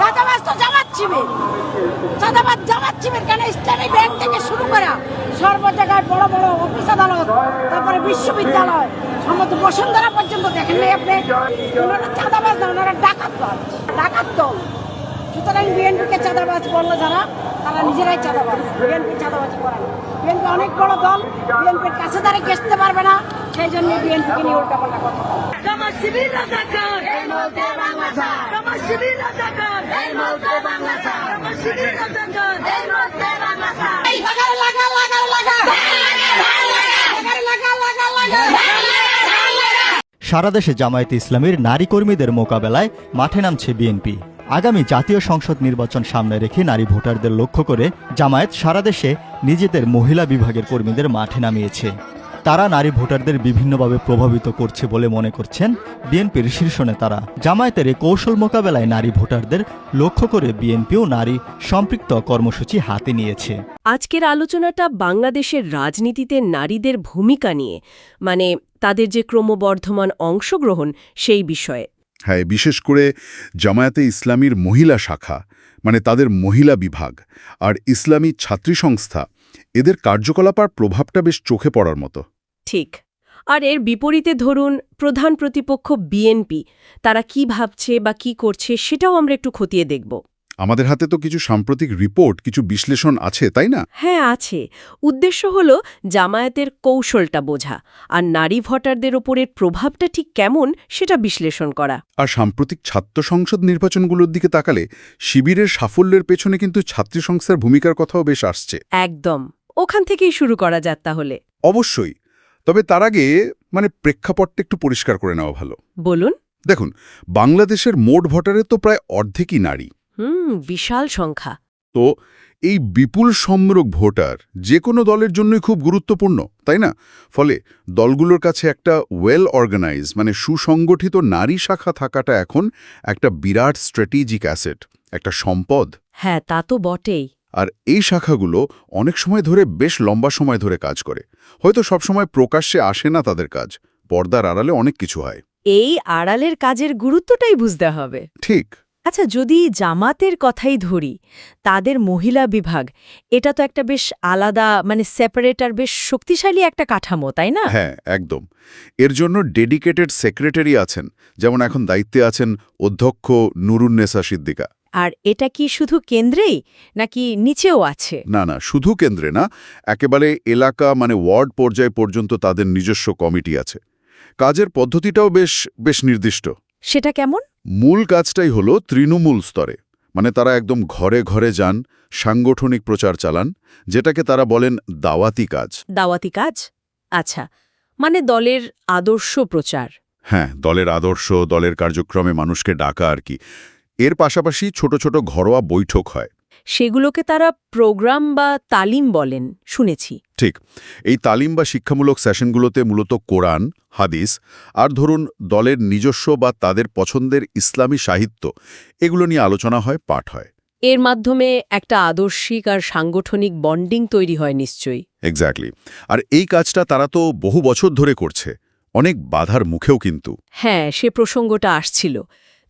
চাঁদাবাজ তো জামাত শিবির। চাঁদাবাজ জামাত শিবির কেন ইসলামী ব্যাংক থেকে শুরু করা সর্ব জায়গায় বড় বড় অফিস আদালত, তারপরে বিশ্ববিদ্যালয় সম্মত বসুন্ধরা পর্যন্ত দেখেন নাই আপনি ওনারা চাঁদাবাজ না, ওনারা ডাকাত ডাকাত দল। সুতরাং বিএনপিকে চাঁদাবাজ বলল যারা, তারা নিজেরাই চাঁদাবাজ, বিএনপি চাঁদাবাজি করে না। বিএনপি অনেক বড় দল বিএনপির কাছে তারা পারবে না সেই জন্য বিএনপিকে নিয়ে উল্টা পাল্টা সারা দেশে জামায়াতে নারী কর্মীদের মোকাবেলায় মাঠে নামছে বিএনপি আগামী জাতীয় সংসদ নির্বাচন সামনে রেখে নারী ভোটারদের লক্ষ্য করে জামায়াত সারা দেশে নিজেদের মহিলা বিভাগের কর্মীদের মাঠে নামিয়েছে। তারা নারী ভোটারদের বিভিন্নভাবে প্রভাবিত করছে বলে মনে করছেন বিএনপির শীর্ষ নেতারা। জামায়াতের এই কৌশল মোকাবেলায় নারী ভোটারদের লক্ষ্য করে বিএনপিও নারী সম্পৃক্ত কর্মসূচি হাতে নিয়েছে। আজকের আলোচনাটা বাংলাদেশের রাজনীতিতে নারীদের ভূমিকা নিয়ে মানে তাদের যে ক্রমবর্ধমান অংশগ্রহণ সেই বিষয়ে। হ্যাঁ বিশেষ করে জামায়াতে ইসলামীর মহিলা শাখা মানে তাদের মহিলা বিভাগ আর ইসলামী ছাত্রী সংস্থা, এদের কার্যকলাপার প্রভাবটা বেশ চোখে পড়ার মতো। ঠিক। আর এর বিপরীতে ধরুন, প্রধান প্রতিপক্ষ বিএনপি, তারা কি ভাবছে বা কি করছে সেটাও আমরা একটু খতিয়ে দেখব। আমাদের হাতে তো কিছু সাম্প্রতিক রিপোর্ট কিছু বিশ্লেষণ আছে তাই না? হ্যাঁ আছে। উদ্দেশ্য হল জামায়াতের কৌশলটা বোঝা আর নারী ভোটারদের ওপরের প্রভাবটা ঠিক কেমন সেটা বিশ্লেষণ করা। আর সাম্প্রতিক ছাত্র সংসদ নির্বাচনগুলোর দিকে তাকালে শিবিরের সাফল্যের পেছনে কিন্তু ছাত্রী সংস্থার ভূমিকার কথাও বেশ আসছে। একদম। ওখান থেকেই শুরু করা যাক তাহলে। অবশ্যই। তবে তার আগে মানে প্রেক্ষাপটটা একটু পরিষ্কার করে নেওয়া ভালো। বলুন। দেখুন বাংলাদেশের মোট ভোটারের তো প্রায় অর্ধেকই নারী। হুম বিশাল সংখ্যা। তো এই বিপুল সম্রক ভোটার যে কোনো দলের জন্যই খুব গুরুত্বপূর্ণ তাই না? ফলে দলগুলোর কাছে একটা ওয়েল অর্গানাইজ মানে সুসংগঠিত নারী শাখা থাকাটা এখন একটা বিরাট স্ট্র্যাটেজিক অ্যাসেট একটা সম্পদ। হ্যাঁ তা তো বটেই। আর এই শাখাগুলো অনেক সময় ধরে বেশ লম্বা সময় ধরে কাজ করে। হয়তো সবসময় প্রকাশ্যে আসে না তাদের কাজ পর্দার আড়ালে অনেক কিছু হয়। এই আড়ালের কাজের গুরুত্বটাই বুঝতে হবে। ঠিক। আচ্ছা যদি জামাতের কথাই ধরি তাদের মহিলা বিভাগ এটা তো একটা বেশ আলাদা মানে সেপারেট আর বেশ শক্তিশালী একটা কাঠামো তাই না? হ্যাঁ একদম। এর জন্য ডেডিকেটেড সেক্রেটারি আছেন যেমন এখন দায়িত্বে আছেন অধ্যক্ষ নুরুন্নেসা সিদ্দিকা। আর এটা কি শুধু কেন্দ্রেই নাকি নিচেও আছে? না না শুধু কেন্দ্রে না একেবারে এলাকা মানে ওয়ার্ড পর্যায় পর্যন্ত তাদের নিজস্ব কমিটি আছে। কাজের পদ্ধতিটাও বেশ বেশ নির্দিষ্ট। সেটা কেমন? মূল কাজটাই হলো তৃণমূল স্তরে মানে তারা একদম ঘরে ঘরে যান সাংগঠনিক প্রচার চালান যেটাকে তারা বলেন দাওয়াতি কাজ। দাওয়াতি কাজ? আচ্ছা মানে দলের আদর্শ প্রচার। হ্যাঁ দলের আদর্শ দলের কার্যক্রমে মানুষকে ডাকা আর কি। এর পাশাপাশি ছোট ছোট ঘরোয়া বৈঠক হয়। সেগুলোকে তারা প্রোগ্রাম বা তালিম বলেন শুনেছি। ঠিক। এই তালিম বা শিক্ষামূলক সেশনগুলোতে মূলত কোরআন হাদিস আর ধরুন দলের নিজস্ব বা তাদের পছন্দের ইসলামী সাহিত্য এগুলো নিয়ে আলোচনা হয় পাঠ হয়। এর মাধ্যমে একটা আদর্শিক আর সাংগঠনিক বন্ডিং তৈরি হয় নিশ্চয়ই। এক্স্যাক্টলি আর এই কাজটা তারা তো বহু বছর ধরে করছে। অনেক বাধার মুখেও কিন্তু। হ্যাঁ সে প্রসঙ্গটা আসছিল।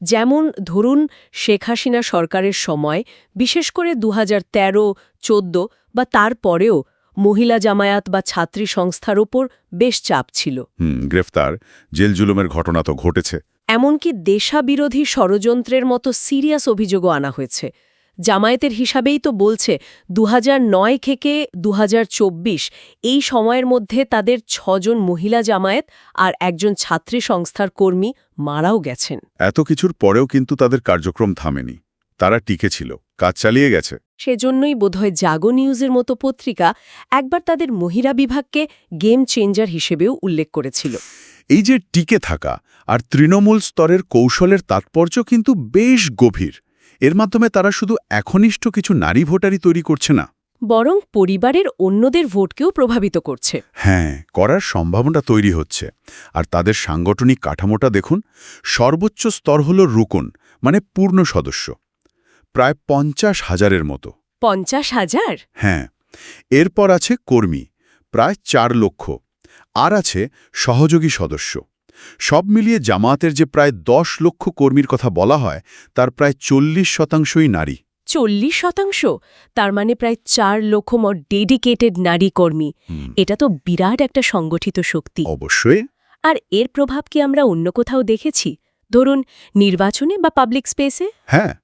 যেমন ধরুন শেখ হাসিনা সরকারের সময় বিশেষ করে দু হাজার তেরো চোদ্দ বা তারপরেও মহিলা জামায়াত বা ছাত্রী সংস্থার ওপর বেশ চাপ ছিল। গ্রেফতার জেল জুলুমের ঘটনা তো ঘটেছে। এমনকি দেশাবিরোধী ষড়যন্ত্রের মতো সিরিয়াস অভিযোগও আনা হয়েছে। জামায়াতের হিসাবেই তো বলছে দু নয় থেকে দু হাজার চব্বিশ এই সময়ের মধ্যে তাদের ছজন মহিলা জামায়াত আর একজন ছাত্রী সংস্থার কর্মী মারাও গেছেন। এত কিছুর পরেও কিন্তু তাদের কার্যক্রম থামেনি। তারা টিকে ছিল কাজ চালিয়ে গেছে। সেজন্যই বোধহয় জাগো নিউজের মতো পত্রিকা একবার তাদের মহিলা বিভাগকে গেম চেঞ্জার হিসেবেও উল্লেখ করেছিল। এই যে টিকে থাকা আর তৃণমূল স্তরের কৌশলের তাৎপর্য কিন্তু বেশ গভীর। এর মাধ্যমে তারা শুধু একনিষ্ঠ কিছু নারী ভোটারই তৈরি করছে না। বরং পরিবারের অন্যদের ভোটকেও প্রভাবিত করছে। হ্যাঁ করার সম্ভাবনা তৈরি হচ্ছে। আর তাদের সাংগঠনিক কাঠামোটা দেখুন সর্বোচ্চ স্তর হল রুকন মানে পূর্ণ সদস্য। প্রায় পঞ্চাশ হাজারের মতো। পঞ্চাশ হাজার? হ্যাঁ এরপর আছে কর্মী প্রায় চার লক্ষ। আর আছে সহযোগী সদস্য। সব মিলিয়ে জামায়াতের যে প্রায় দশ লক্ষ কর্মীর কথা বলা হয় তার প্রায় চল্লিশ শতাংশই নারী। চল্লিশ শতাংশ? তার মানে প্রায় চার লক্ষ মত ডেডিকেটেড নারী কর্মী। এটা তো বিরাট একটা সংগঠিত শক্তি। অবশ্যই। আর এর প্রভাব কি আমরা অন্য কোথাও দেখেছি? ধরুন নির্বাচনে বা পাবলিক স্পেসে হ্যাঁ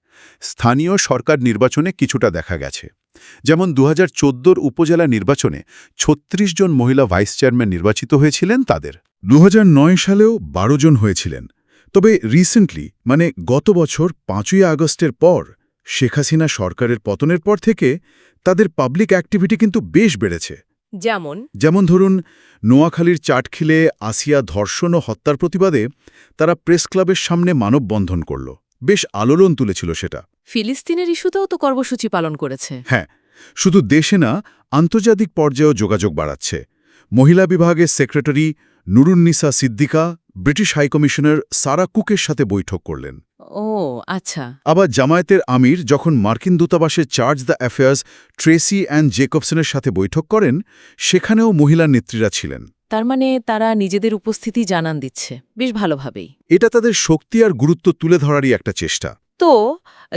স্থানীয় সরকার নির্বাচনে কিছুটা দেখা গেছে। যেমন দু হাজার উপজেলা নির্বাচনে ৩৬ জন মহিলা ভাইস চেয়ারম্যান নির্বাচিত হয়েছিলেন তাদের। দু হাজার নয় সালেও ১২ জন হয়েছিলেন। তবে রিসেন্টলি মানে গত বছর পাঁচই আগস্টের পর শেখ হাসিনা সরকারের পতনের পর থেকে তাদের পাবলিক অ্যাক্টিভিটি কিন্তু বেশ বেড়েছে। যেমন? যেমন ধরুন নোয়াখালীর চাটখিলে আসিয়া ধর্ষণ ও হত্যার প্রতিবাদে তারা প্রেস ক্লাবের সামনে মানববন্ধন করল। বেশ আলোড়ন তুলেছিল সেটা। ফিলিস্তিনের ইস্যুতেও তো কর্মসূচি পালন করেছে। হ্যাঁ শুধু দেশে না আন্তর্জাতিক পর্যায়েও যোগাযোগ বাড়াচ্ছে। মহিলা বিভাগের secretary Nurunnisa Siddiqua British high commissioner Sarah কুকের সাথে বৈঠক করলেন। ও আচ্ছা। আবার জামায়াতের আমির যখন মার্কিন দূতাবাসে chargé d' affaires Tracy and জেকবসনের সাথে বৈঠক করেন সেখানেও মহিলা নেত্রীরা ছিলেন। তার মানে তারা নিজেদের উপস্থিতি জানান দিচ্ছে। বেশ ভালোভাবেই। এটা তাদের শক্তি আর গুরুত্ব তুলে ধরারই একটা চেষ্টা। তো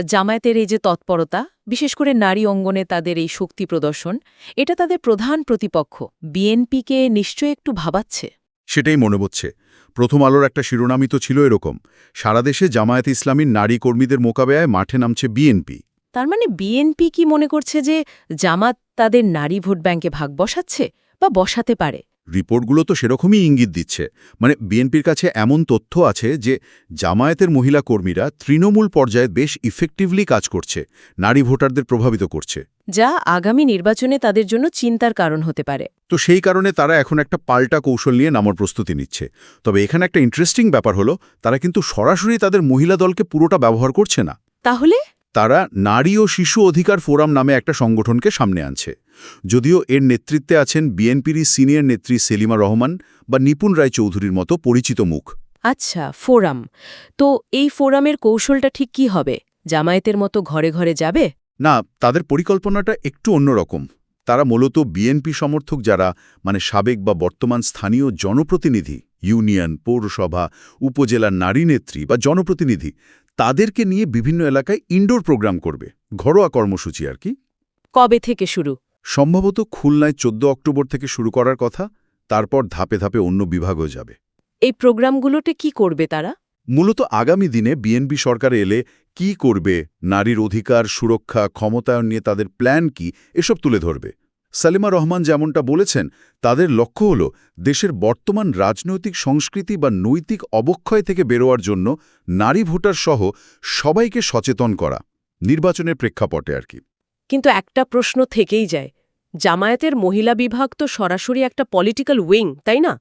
জামায়াতের এই যে তৎপরতা বিশেষ করে নারী অঙ্গনে তাদের এই শক্তি প্রদর্শন এটা তাদের প্রধান প্রতিপক্ষ বিএনপিকে নিশ্চয় একটু ভাবাচ্ছে? সেটাই মনে হচ্ছে প্রথম আলোর একটা শিরোনামই তো ছিল এরকম। সারা দেশে জামায়াত ইসলামীর নারী কর্মীদের মোকাবেলায় মাঠে নামছে বিএনপি। তার মানে বিএনপি কি মনে করছে যে জামাত তাদের নারী ভোট ব্যাংকে ভাগ বসাচ্ছে বা বসাতে পারে? রিপোর্টগুলো তো সেরকমই ইঙ্গিত দিচ্ছে। মানে বিএনপির কাছে এমন তথ্য আছে যে জামায়াতের মহিলা কর্মীরা তৃণমূল পর্যায়ে বেশ ইফেক্টিভলি কাজ করছে নারী ভোটারদের প্রভাবিত করছে। যা আগামী নির্বাচনে তাদের জন্য চিন্তার কারণ হতে পারে। তো সেই কারণে তারা এখন একটা পাল্টা কৌশল নিয়ে নামার প্রস্তুতি নিচ্ছে। তবে এখানে একটা ইন্টারেস্টিং ব্যাপার হলো তারা কিন্তু সরাসরি তাদের মহিলা দলকে পুরোটা ব্যবহার করছে না। তাহলে? তারা নারী ও শিশু অধিকার ফোরাম নামে একটা সংগঠনকে সামনে আনছে। যদিও এর নেতৃত্বে আছেন বিএনপির সিনিয়র নেত্রী সেলিমা রহমান বা নিপুণ রায় চৌধুরীর মতো পরিচিত মুখ। আচ্ছা ফোরাম। তো এই ফোরামের কৌশলটা ঠিক কি হবে? জামায়াতের মতো ঘরে ঘরে যাবে? না তাদের পরিকল্পনাটা একটু অন্যরকম। তারা মূলত বিএনপি সমর্থক যারা মানে সাবেক বা বর্তমান স্থানীয় জনপ্রতিনিধি ইউনিয়ন পৌরসভা উপজেলার নারী নেত্রী বা জনপ্রতিনিধি তাদেরকে নিয়ে বিভিন্ন এলাকায় ইনডোর প্রোগ্রাম করবে। ঘরোয়া কর্মসূচি আর কি। কবে থেকে শুরু? সম্ভবত খুলনায় ১৪ অক্টোবর থেকে শুরু করার কথা তারপর ধাপে ধাপে অন্য বিভাগও যাবে। এই প্রোগ্রামগুলোতে কি করবে তারা? মূলত আগামী দিনে বিএনপি সরকার এলে কি করবে? নারীর অধিকার সুরক্ষা ক্ষমতায়ন নিয়ে তাদের প্ল্যান কি? এসব তুলে ধরবে। সালিমা রহমান যেমনটা বলেছেন তাদের লক্ষ্য হল দেশের বর্তমান রাজনৈতিক সংস্কৃতি বা নৈতিক অবক্ষয় থেকে বেরোয়ার জন্য নারী ভোটার সহ সবাইকে সচেতন করা। নির্বাচনের প্রেক্ষাপটে আর কি। কিন্তু একটা প্রশ্ন থেকেই যায়। জামায়াতের মহিলা বিভাগ তো সরাসরি একটা পলিটিক্যাল উইং তাই না?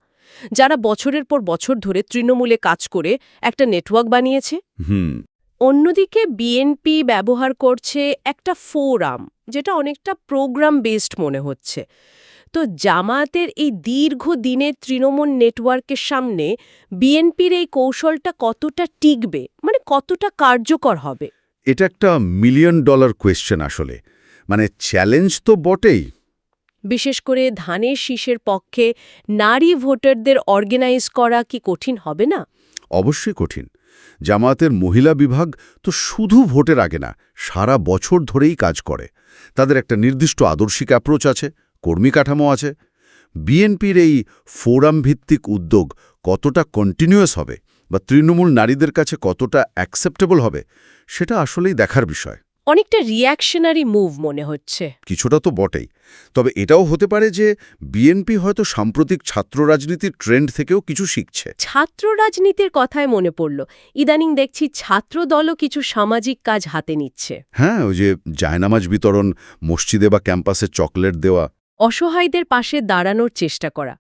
যারা বছরের পর বছর ধরে তৃণমূলে কাজ করে একটা নেটওয়ার্ক বানিয়েছে। হুম। অন্যদিকে বিএনপি ব্যবহার করছে একটা ফোরাম যেটা অনেকটা প্রোগ্রাম বেসড মনে হচ্ছে। তো জামায়াতের এই দীর্ঘ দিনের তৃণমূল নেটওয়ার্কের সামনে বিএনপির এই কৌশলটা কতটা টিকবে মানে কতটা কার্যকর হবে? এটা একটা মিলিয়ন ডলার কোয়েশ্চেন আসলে। মানে চ্যালেঞ্জ তো বটেই। বিশেষ করে ধানের শীষের পক্ষে নারী ভোটারদের অর্গানাইজ করা কি কঠিন হবে না? অবশ্যই কঠিন। জামায়াতের মহিলা বিভাগ তো শুধু ভোটের আগে না, সারা বছর ধরেই কাজ করে। তাদের একটা নির্দিষ্ট আদর্শিক অ্যাপ্রোচ আছে, কর্মী কাঠামো আছে। বিএনপির এই ফোরাম ভিত্তিক উদ্যোগ কতটা কন্টিনিউয়াস হবে বা তৃণমূল নারীদের কাছে কতটা অ্যাকসেপ্টেবল হবে, সেটা আসলেই দেখার বিষয়। অনেকটা রিয়াকশনারি মুভ মনে হচ্ছে। কিছুটা তো বটেই। তবে এটাও হতে পারে যে বিএনপি হয়তো সাম্প্রতিক ছাত্র রাজনীতির ট্রেন্ড থেকেও কিছু শিখছে। ছাত্র রাজনীতির কথায় মনে পড়ল। ইদানিং দেখছি ছাত্র দলও কিছু সামাজিক কাজ হাতে নিচ্ছে। হ্যাঁ ওই যে জায়নামাজ বিতরণ মসজিদে বা ক্যাম্পাসে চকলেট দেওয়া। অসহায়দের পাশে দাঁড়ানোর চেষ্টা করা।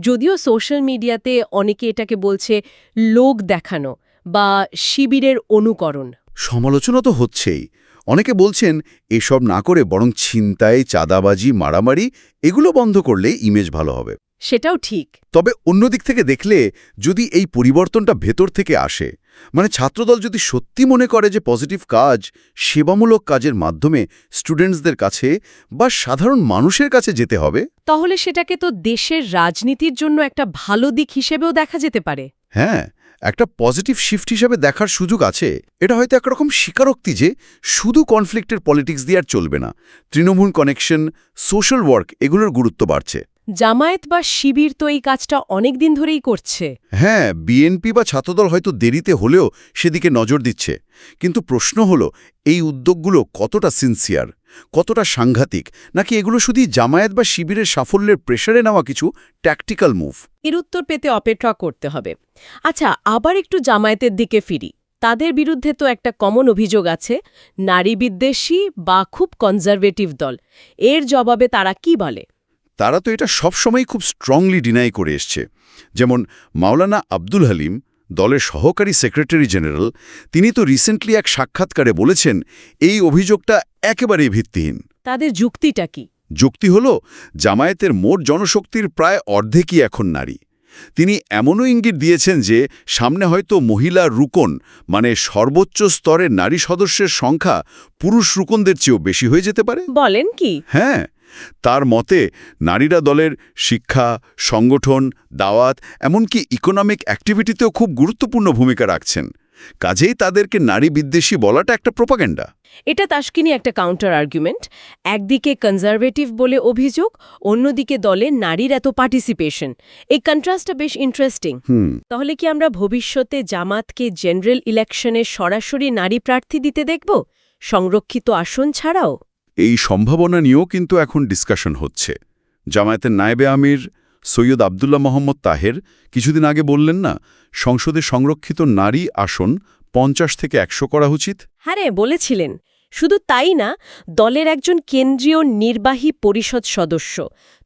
যদিও সোশ্যাল মিডিয়াতে অনেকে এটাকে বলছে লোক দেখানো বা শিবিরের অনুকরণ সমালোচনা তো হচ্ছেই। অনেকে বলছেন এসব না করে বরং ছিনতাই চাঁদাবাজি মারামারি এগুলো বন্ধ করলে ইমেজ ভালো হবে। সেটাও ঠিক। তবে অন্যদিক থেকে দেখলে যদি এই পরিবর্তনটা ভেতর থেকে আসে মানে ছাত্রদল যদি সত্যি মনে করে যে পজিটিভ কাজ সেবামূলক কাজের মাধ্যমে স্টুডেন্টসদের কাছে বা সাধারণ মানুষের কাছে যেতে হবে। তাহলে সেটাকে তো দেশের রাজনীতির জন্য একটা ভালো দিক হিসেবেও দেখা যেতে পারে। হ্যাঁ একটা পজিটিভ শিফট হিসাবে দেখার সুযোগ আছে। এটা হয়তো একরকম স্বীকারোক্তি যে শুধু কনফ্লিক্টের পলিটিক্স দিয়ে আর চলবে না। তৃণমূল কানেকশন সোশ্যাল ওয়ার্ক এগুলোর গুরুত্ব বাড়ছে। জামায়াত বা শিবির তো এই কাজটা অনেক দিন ধরেই করছে। হ্যাঁ বিএনপি বা ছাত্রদল হয়তো দেরিতে হলেও সেদিকে নজর দিচ্ছে। কিন্তু প্রশ্ন হলো এই উদ্যোগগুলো কতটা সিনসিয়ার কতটা সাংঘাতিক? নাকি এগুলো শুধুই জামায়াত বা শিবিরের সাফল্যের প্রেশারে নেওয়া কিছু ট্যাকটিক্যাল মুভ এর উত্তর পেতে অপেক্ষা করতে হবে। আচ্ছা আবার একটু জামায়াতের দিকে ফিরি। তাদের বিরুদ্ধে তো একটা কমন অভিযোগ আছে নারী বিদ্বেষী বা খুব কনজারভেটিভ দল। এর জবাবে তারা কি বলে? তারা তো এটা সবসময় খুব স্ট্রংলি ডিনাই করে এসছে। যেমন মাওলানা আব্দুল হালিম দলের সহকারী সেক্রেটারি জেনারেল তিনি তো রিসেন্টলি এক সাক্ষাৎকারে বলেছেন এই অভিযোগটা একেবারেই ভিত্তিহীন। তাদের যুক্তিটা কি? যুক্তি হল জামায়াতের মোট জনশক্তির প্রায় অর্ধেকই এখন নারী। তিনি এমনও ইঙ্গিত দিয়েছেন যে সামনে হয়তো মহিলা রুকন মানে সর্বোচ্চ স্তরের নারী সদস্যের সংখ্যা পুরুষ রুকনদের চেয়েও বেশি হয়ে যেতে পারে। বলেন কি? হ্যাঁ তার মতে নারীরা দলের শিক্ষা সংগঠন দাওয়াত এমনকি ইকোনমিক অ্যাক্টিভিটিতেও খুব গুরুত্বপূর্ণ ভূমিকা রাখছেন। কাজেই তাদেরকে নারী বিদ্বেষী বলাটা একটা প্রোপাগেন্ডা এটা তাস্কিনী একটা কাউন্টার আর্গুমেন্ট একদিকে কনজারভেটিভ বলে অভিযোগ অন্যদিকে দলে নারীর এত পার্টিসিপেশন এই কন্ট্রাস্টটা বেশ ইন্টারেস্টিং হুম। তাহলে কি আমরা ভবিষ্যতে জামাতকে জেনারেল ইলেকশনে সরাসরি নারী প্রার্থী দিতে দেখব? সংরক্ষিত আসন ছাড়াও? এই সম্ভাবনা নিয়েও কিন্তু এখন ডিসকাশন হচ্ছে। জামায়াতের নায়েবে আমির সৈয়দ আবদুল্লাহ মোহাম্মদ তাহের কিছুদিন আগে বললেন না, সংসদে সংরক্ষিত নারী আসন পঞ্চাশ থেকে একশো করা উচিত? হ্যাঁ বলেছিলেন। শুধু তাই না, দলের একজন কেন্দ্রীয় নির্বাহী পরিষদ সদস্য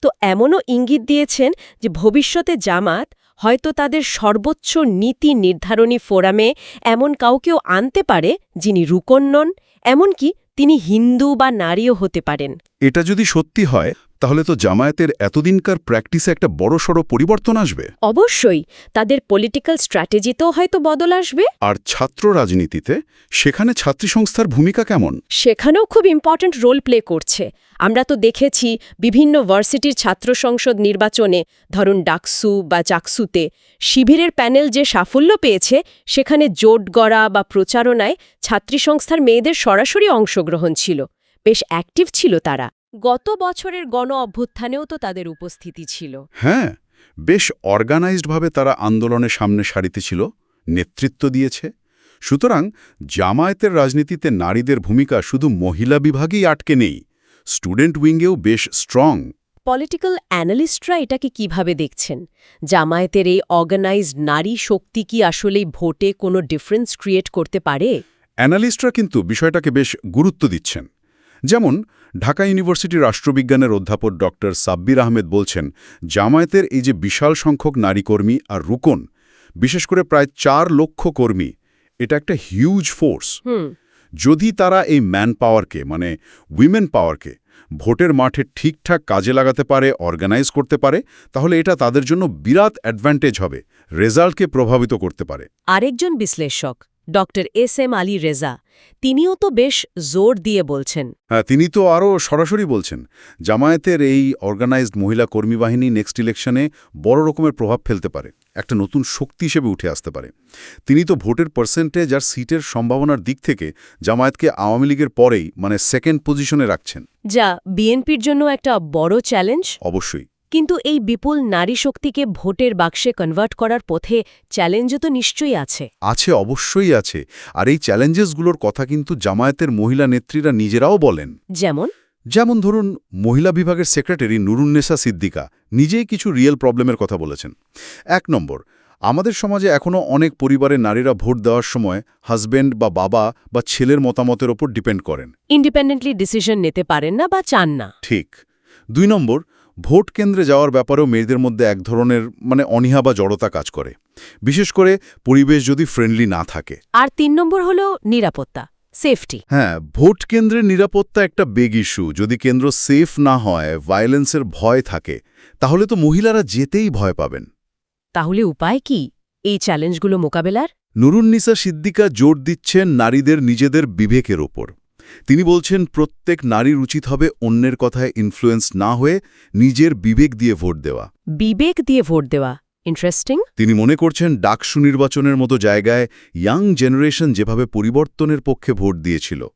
তো এমনও ইঙ্গিত দিয়েছেন যে ভবিষ্যতে জামাত হয়তো তাদের সর্বোচ্চ নীতি নির্ধারণী ফোরামে এমন কাউকেও আনতে পারে যিনি রুকন নন, এমনকি তিনি হিন্দু বা নারীও হতে পারেন। এটা যদি সত্যি হয় তাহলে তো জামায়াতের এতদিনকার প্র্যাকটিসে একটা বড়সড় পরিবর্তন আসবে। অবশ্যই তাদের পলিটিক্যাল স্ট্র্যাটেজিতেও হয়তো বদল আসবে। আর ছাত্র রাজনীতিতে সেখানে ছাত্রী সংস্থার ভূমিকা কেমন? সেখানেও খুব ইম্পর্ট্যান্ট রোল প্লে করছে। আমরা তো দেখেছি বিভিন্ন ভার্সিটির ছাত্র সংসদ নির্বাচনে ধরুন ডাকসু বা চাকসুতে শিবিরের প্যানেল যে সাফল্য পেয়েছে সেখানে জোট গড়া বা প্রচারণায় ছাত্রী সংস্থার মেয়েদের সরাসরি অংশগ্রহণ ছিল। বেশ অ্যাক্টিভ ছিল তারা। গত বছরের গণ অভ্যুত্থানেও তো তাদের উপস্থিতি ছিল। হ্যাঁ বেশ অর্গানাইজডভাবে তারা আন্দোলনের সামনে সারিতে ছিল নেতৃত্ব দিয়েছে। সুতরাং জামায়াতের রাজনীতিতে নারীদের ভূমিকা শুধু মহিলা বিভাগেই আটকে নেই স্টুডেন্ট উইংয়েও বেশ স্ট্রং পলিটিক্যাল অ্যানালিস্টরা এটাকে কীভাবে দেখছেন? জামায়াতের এই অর্গানাইজড নারী শক্তি কি আসলেই ভোটে কোনো ডিফারেন্স ক্রিয়েট করতে পারে? অ্যানালিস্টরা কিন্তু বিষয়টাকে বেশ গুরুত্ব দিচ্ছেন। যেমন ঢাকা ইউনিভার্সিটির রাষ্ট্রবিজ্ঞানের অধ্যাপক ডক্টর সাব্বির আহমেদ বলছেন জামায়াতের এই যে বিশাল সংখ্যক নারী কর্মী আর রুকন বিশেষ করে প্রায় চার লক্ষ কর্মী এটা একটা হিউজ ফোর্স যদি তারা এই ম্যান পাওয়ারকে মানে উইমেন পাওয়ারকে ভোটের মাঠে ঠিকঠাক কাজে লাগাতে পারে অর্গানাইজ করতে পারে তাহলে এটা তাদের জন্য বিরাট অ্যাডভান্টেজ হবে রেজাল্টকে প্রভাবিত করতে পারে। আরেকজন বিশ্লেষক doctor S M Ali Reza. তিনিও তো বেশ জোর দিয়ে বলছেন। হ্যাঁ তিনি তো আরও সরাসরি বলছেন জামায়াতের এই অর্গানাইজড মহিলা কর্মী বাহিনী নেক্সট ইলেকশনে বড় রকমের প্রভাব ফেলতে পারে একটা নতুন শক্তি হিসেবে উঠে আসতে পারে। তিনি তো ভোটের পার্সেন্টেজ আর সিটের সম্ভাবনার দিক থেকে জামায়াতকে আওয়ামী লীগের পরেই মানে সেকেন্ড পজিশনে রাখছেন। যা বিএনপির জন্য একটা বড় চ্যালেঞ্জ অবশ্যই। কিন্তু এই বিপুল নারী শক্তিকে ভোটের বাক্সে কনভার্ট করার পথে চ্যালেঞ্জও তো নিশ্চয়ই আছে। আছে অবশ্যই আছে। আর এই চ্যালেঞ্জেসগুলোর কথা কিন্তু জামায়াতের মহিলা নেত্রীরা নিজেরাও বলেন। যেমন? যেমন ধরুন মহিলা বিভাগের সেক্রেটারি নুরুন্নেসা সিদ্দিকা নিজেই কিছু রিয়েল প্রবলেমের কথা বলেছেন। এক নম্বর আমাদের সমাজে এখনও অনেক পরিবারের নারীরা ভোট দেওয়ার সময় হাজবেন্ড বা বাবা বা ছেলের মতামতের ওপর ডিপেন্ড করেন। ইন্ডিপেন্ডেন্টলি ডিসিশন নিতে পারেন না বা চান না। ঠিক। দুই নম্বর ভোট কেন্দ্রে যাওয়ার ব্যাপারেও মেয়েদের মধ্যে এক ধরনের মানে অনীহা বা জড়তা কাজ করে। বিশেষ করে পরিবেশ যদি ফ্রেন্ডলি না থাকে। আর তিন নম্বর হলো নিরাপত্তা সেফটি হ্যাঁ ভোট কেন্দ্রের নিরাপত্তা একটা বেগ ইস্যু যদি কেন্দ্র সেফ না হয় ভায়োলেন্সের ভয় থাকে তাহলে তো মহিলারা যেতেই ভয় পাবেন। তাহলে উপায় কি? এই চ্যালেঞ্জগুলো মোকাবেলার? নুরুন্নিসা সিদ্দিকা জোর দিচ্ছেন নারীদের নিজেদের বিবেকের ওপর। তিনি বলছেন প্রত্যেক নারীর উচিত হবে অন্যের কথায় ইনফ্লুয়েন্স না হয়ে নিজের বিবেক দিয়ে ভোট দেওয়া। বিবেক দিয়ে ভোট দেওয়া। ইন্টারেস্টিং তিনি মনে করছেন ডাকসু নির্বাচনের মতো জায়গায় ইয়াং জেনারেশন যেভাবে পরিবর্তনের পক্ষে ভোট দিয়েছিল।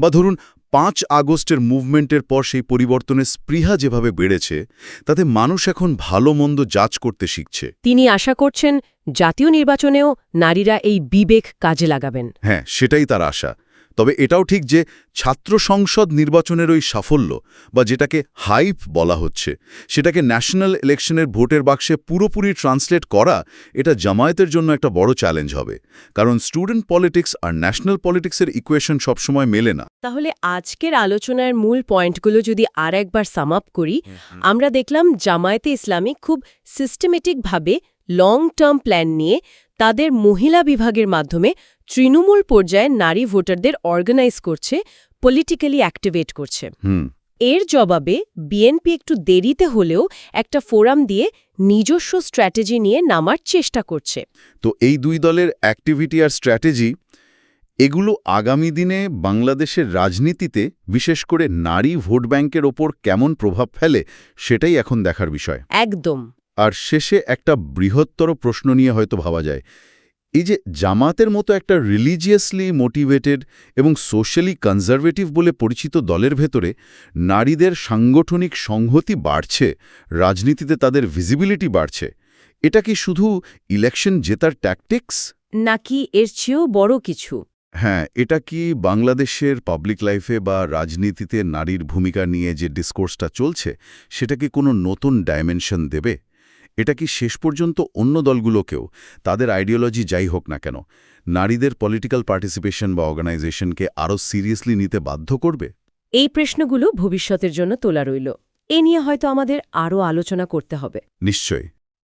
বা ধরুন পাঁচ আগস্টের মুভমেন্টের পর সেই পরিবর্তনের স্পৃহা যেভাবে বেড়েছে তাতে মানুষ এখন ভালো মন্দ যাচ করতে শিখছে। তিনি আশা করছেন জাতীয় নির্বাচনেও নারীরা এই বিবেক কাজে লাগাবেন। হ্যাঁ সেটাই তার আশা। তবে এটাও ঠিক যে ছাত্র সংসদ নির্বাচনের ওই সাফল্য বা যেটাকে হাইপ বলা হচ্ছে সেটাকে ন্যাশনাল ইলেকশনের ভোটের বাক্সে পুরোপুরি ট্রান্সলেট করা এটা জামায়াতের জন্য একটা বড় চ্যালেঞ্জ হবে। কারণ স্টুডেন্ট পলিটিক্স আর ন্যাশনাল পলিটিক্সের ইকুয়েশন সবসময় মেলে না। তাহলে আজকের আলোচনার মূল পয়েন্টগুলো যদি আর একবার সাম আপ করি আমরা দেখলাম জামায়াতে ইসলামী খুব সিস্টেমেটিকভাবে লং টার্ম প্ল্যান নিয়ে তাদের মহিলা বিভাগের মাধ্যমে তৃণমূল পর্যায়ে নারী ভোটারদের অর্গানাইজ করছে পলিটিক্যালি অ্যাক্টিভেট করছে। হুম। এর জবাবে বিএনপি একটু দেরিতে হলেও একটা ফোরাম দিয়ে নিজস্ব স্ট্র্যাটেজি নিয়ে নামার চেষ্টা করছে। তো এই দুই দলের অ্যাক্টিভিটি আর স্ট্র্যাটেজি এগুলো আগামী দিনে বাংলাদেশের রাজনীতিতে বিশেষ করে নারী ভোট ব্যাংকের ওপর কেমন প্রভাব ফেলে সেটাই এখন দেখার বিষয়। একদম। আর শেষে একটা বৃহত্তর প্রশ্ন নিয়ে হয়তো ভাবা যায়। এই যে জামাতের মতো একটা রিলিজিয়াসলি মোটিভেটেড এবং সোশ্যালি কনজারভেটিভ বলে পরিচিত দলের ভেতরে নারীদের সাংগঠনিক সংহতি বাড়ছে রাজনীতিতে তাদের ভিজিবিলিটি বাড়ছে এটা কি শুধু ইলেকশন জেতার ট্যাকটিক্স নাকি এর চেয়েও বড় কিছু? হ্যাঁ এটা কি বাংলাদেশের পাবলিক লাইফে বা রাজনীতিতে নারীর ভূমিকা নিয়ে যে ডিসকোর্সটা চলছে সেটা কি কোনো নতুন ডাইমেনশন দেবে? এটা কি শেষ পর্যন্ত অন্য দলগুলোকেও? তাদের আইডিওলজি যাই হোক না কেন নারীদের পলিটিক্যাল পার্টিসিপেশন বা অর্গানাইজেশনকে আরও সিরিয়াসলি নিতে বাধ্য করবে? এই প্রশ্নগুলো ভবিষ্যতের জন্য তোলা রইল। এ নিয়ে হয়তো আমাদের আরও আলোচনা করতে হবে। নিশ্চয়ই।